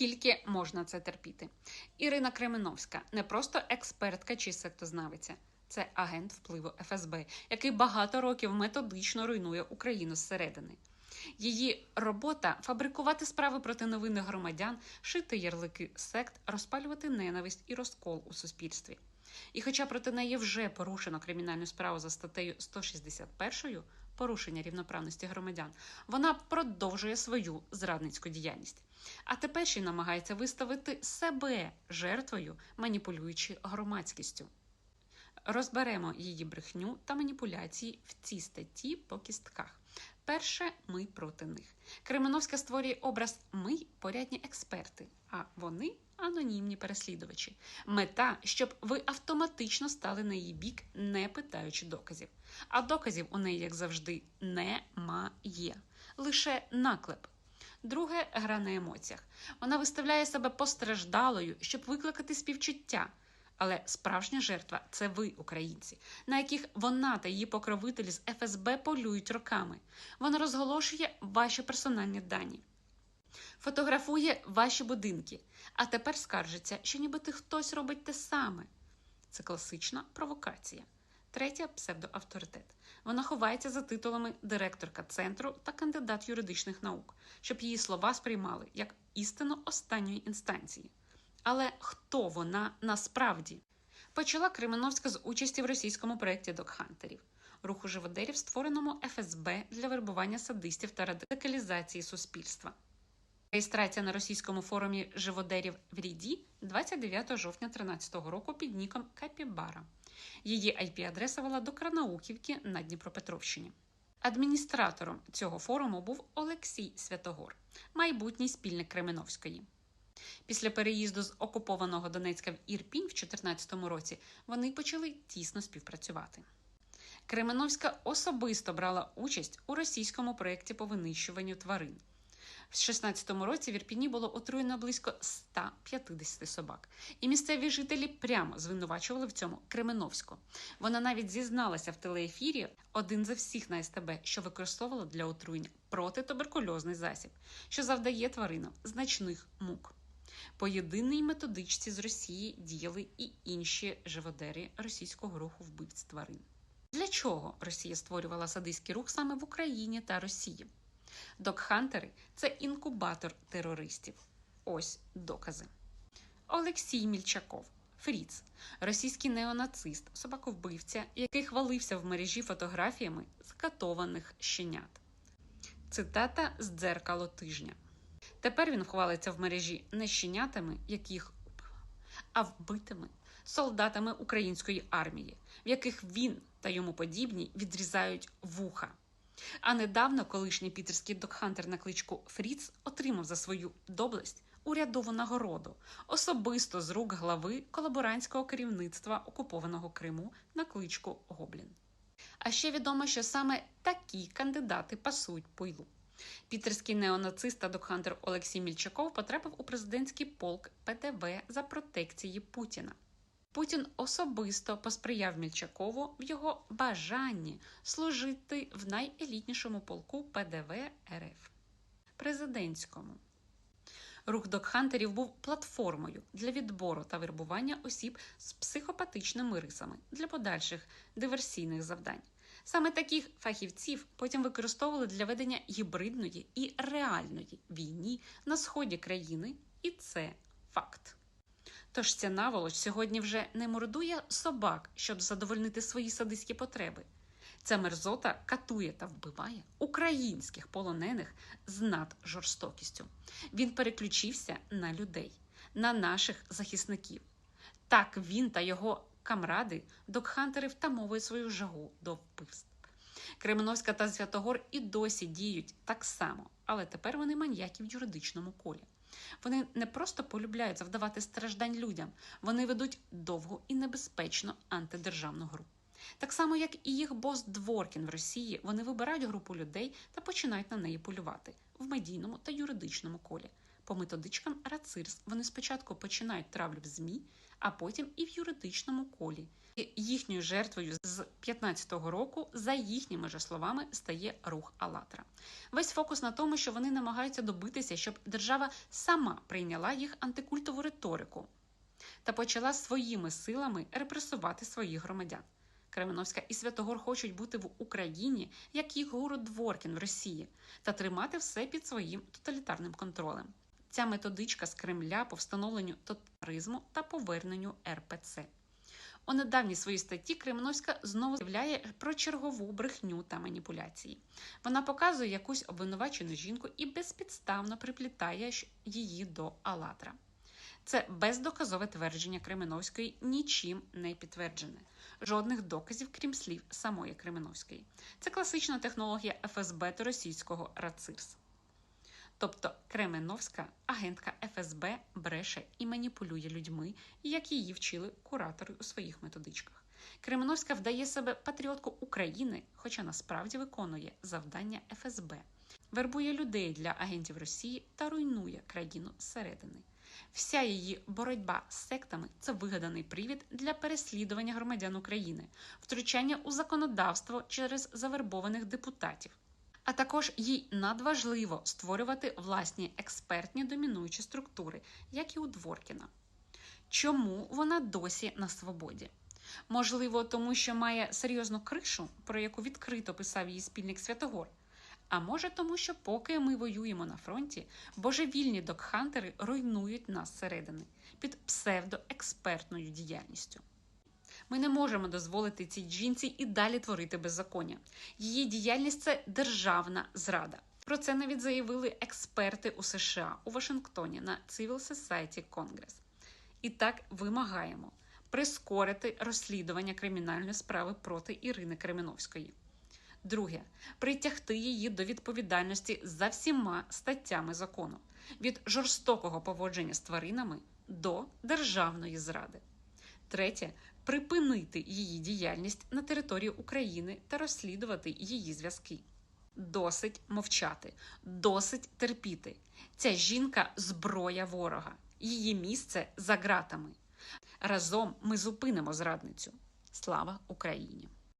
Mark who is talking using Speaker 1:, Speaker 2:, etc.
Speaker 1: Скільки можна це терпіти? Ірина Кременовська не просто експертка чи сектознавиця, це агент впливу ФСБ, який багато років методично руйнує Україну зсередини. Її робота фабрикувати справи проти невинних громадян, шити ярлики сект, розпалювати ненависть і розкол у суспільстві. І хоча проти неї вже порушено кримінальну справу за статтею 161 порушення рівноправності громадян, вона продовжує свою зрадницьку діяльність. А тепер ще намагається виставити себе жертвою, маніпулюючи громадськістю. Розберемо її брехню та маніпуляції в цій статті по кістках. Перше, ми проти них. Кременовська створює образ ми порядні експерти, а вони анонімні переслідувачі. Мета, щоб ви автоматично стали на її бік, не питаючи доказів. А доказів у неї, як завжди, немає. Лише наклеп. Друге гра на емоціях. Вона виставляє себе постраждалою, щоб викликати співчуття. Але справжня жертва це ви, українці, на яких вона та її покровителі з ФСБ полюють роками. Вона розголошує ваші персональні дані, фотографує ваші будинки, а тепер скаржиться, що нібито хтось робить те саме. Це класична провокація. Третя псевдоавторитет. Вона ховається за титулами директорка центру та кандидат юридичних наук, щоб її слова сприймали як істину останньої інстанції. Але хто вона насправді? Почала Кременовська з участі в російському проєкті Докхантерів, руху живодерів, створеному ФСБ для вербування садистів та радикалізації суспільства. Реєстрація на російському форумі живодерів в Ріді 29 жовтня 2013 року під ніком Капібара. Її IP-адреса вела до Кранауківки на Дніпропетровщині. Адміністратором цього форуму був Олексій Святогор, майбутній спільник Кременовської. Після переїзду з окупованого Донецька в Ірпінь в 2014 році вони почали тісно співпрацювати. Кременовська особисто брала участь у російському проєкті по винищуванню тварин. В 2016 році в Ірпіні було отруєно близько 150 собак, і місцеві жителі прямо звинувачували в цьому Кременовську. Вона навіть зізналася в телеефірі один за всіх на СТБ, що використовувала для отруєння протитуберкульозний засіб, що завдає тваринам значних мук. По єдиній методичці з Росії діяли і інші живодери російського руху вбивць тварин. Для чого Росія створювала садистський рух саме в Україні та Росії? Докхантери це інкубатор терористів. Ось докази. Олексій Мільчаков, Фріц, російський неонацист, собаковбивця, який хвалився в мережі фотографіями скатованих щенят. Цитата з дзеркало тижня. Тепер він хвалиться в мережі не щенятами, яких а вбитими солдатами української армії, в яких він та йому подібні відрізають вуха. А недавно колишній пітерський докхантер на кличку Фріц отримав за свою доблесть урядову нагороду особисто з рук глави колаборантського керівництва окупованого Криму на кличку Гоблін. А ще відомо, що саме такі кандидати пасують пойлу. Пітерський неонацист та докхантер Олексій Мільчаков потрапив у президентський полк ПТВ за протекції Путіна. Путін особисто посприяв Мільчакову в його бажанні служити в найелітнішому полку ПДВ РФ президентському. Рух докхантерів був платформою для відбору та вербування осіб з психопатичними рисами для подальших диверсійних завдань. Саме таких фахівців потім використовували для ведення гібридної і реальної війни на сході країни, і це факт. Тож ця наволоч сьогодні вже не мордує собак, щоб задовольнити свої садистські потреби. Ця мерзота катує та вбиває українських полонених з наджорстокістю. Він переключився на людей, на наших захисників. Так він та його камради докхантери втамовують свою жагу до вбивств. Кременовська та Святогор і досі діють так само, але тепер вони маньяки в юридичному колі. Вони не просто полюбляють завдавати страждань людям, вони ведуть довгу і небезпечну антидержавну гру. Так само, як і їх бос Дворкін в Росії, вони вибирають групу людей та починають на неї полювати в медійному та юридичному колі. По методичкам Рацирс вони спочатку починають травлю в ЗМІ, а потім і в юридичному колі. Їхньою жертвою з 15-го року, за їхніми ж словами, стає рух Алатра. Весь фокус на тому, що вони намагаються добитися, щоб держава сама прийняла їх антикультову риторику та почала своїми силами репресувати своїх громадян. Кременовська і Святогор хочуть бути в Україні, як їх город Дворкін в Росії, та тримати все під своїм тоталітарним контролем. Ця методичка з Кремля по встановленню тоталітаризму та поверненню РПЦ. У недавній своїй статті Кременовська знову заявляє про чергову брехню та маніпуляції. Вона показує якусь обвинувачену жінку і безпідставно приплітає її до Алатра. Це бездоказове твердження Кременовської нічим не підтверджене. Жодних доказів, крім слів самої Кременовської. Це класична технологія ФСБ та російського РАЦИРС. Тобто Кременовська агентка ФСБ бреше і маніпулює людьми, як її вчили куратори у своїх методичках. Кременовська вдає себе патріотку України, хоча насправді виконує завдання ФСБ, вербує людей для агентів Росії та руйнує країну зсередини. Вся її боротьба з сектами це вигаданий привід для переслідування громадян України, втручання у законодавство через завербованих депутатів. А також їй надважливо створювати власні експертні домінуючі структури, як і у Дворкіна. Чому вона досі на свободі? Можливо, тому що має серйозну кришу, про яку відкрито писав її спільник Святогор. А може, тому що поки ми воюємо на фронті, божевільні докхантери руйнують нас зсередини під псевдоекспертною діяльністю. Ми не можемо дозволити цій жінці і далі творити беззаконня. Її діяльність це державна зрада. Про це навіть заявили експерти у США у Вашингтоні на Civil Society Congress. І так вимагаємо прискорити розслідування кримінальної справи проти Ірини Кременовської. Друге притягти її до відповідальності за всіма статтями закону від жорстокого поводження з тваринами до державної зради. Третє припинити її діяльність на території України та розслідувати її зв'язки. Досить мовчати, досить терпіти. Ця жінка зброя ворога, її місце за ґратами. Разом ми зупинимо зрадницю. Слава Україні!